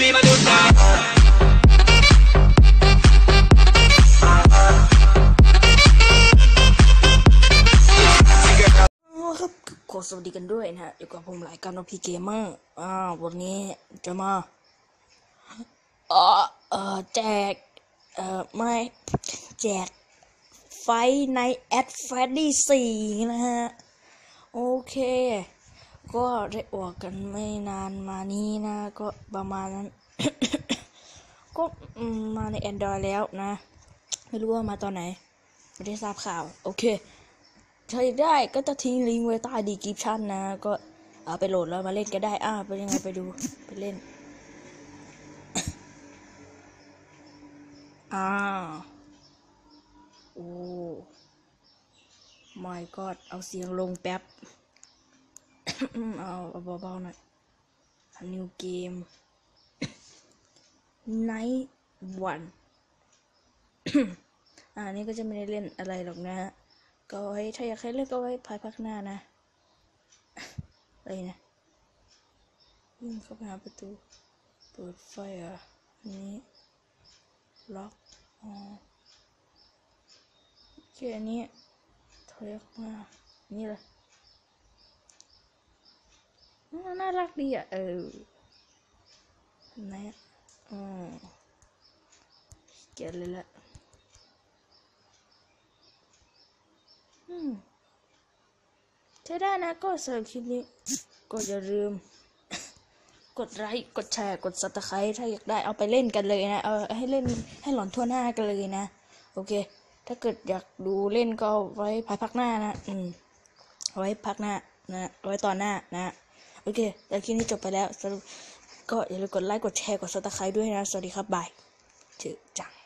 mi manuta. ครับขอสวัสดีกันด้วยนะฮะอยู่กับผมหลายการนพีเกมเมอร์อ่าวันนี้จะมาเออเออแจก เอ่อ ไม่ แจกไฟในแอดแฟดดี้สี่นะฮะ โอเค ก็ได้ออกกันไม่นานมานี้นะ ก็ประมาณนั้น ก็มาใน Android แล้วนะ ไม่รู้ว่ามาตอนไหน ไม่ได้ทราบข่าว โอเคใช้ได้ก็จะทิ้งลิงก์ไว้ใต้ดีคริปชั่นนะ ก็เอาไปโหลดแล้วมาเล่นก็ได้อ่าเป็นยังไงไปดู ไปเล่นอ่าโอ้ my god เอาเสียงลงแป๊บ เอาเอาเบาๆหน่อย new game night one อ่านี่ก็จะไม่ได้เล่นอะไรหรอกนะฮะ ก็ไว้ถ้าอยากให้เล่นก็ไว้ภายภาคหน้านะอะไรนะวิ่งเข้าไปหาประตู เปิดไฟอะอันนี้ ล็อกอ๋อโอเคอันนี้ถอยออกมานี่เลย น่ารักดีอะ เออนะอืมเกลียดเลยละอืมใช้ได้นะก็สำหรับคลิปนี้ ก็อย่าลืม กดไลค์กดแชร์กดซับสไครต์ถ้าอยากได้เอาไปเล่นกันเลยนะ เอาให้เล่นให้หลอนทั่วหน้ากันเลยนะ โอเค ถ้าเกิดอยากดูเล่นก็ไว้ภายพักหน้านะ อืมไว้พักหน้านะไว้ตอนหน้านะ โอเคคลิปนี้จบไปแล้วสรุปก็อย่าลืมกดไลค์กดแชร์กดซับสไครต์ด้วยนะ สวัสดีครับบายจือจัง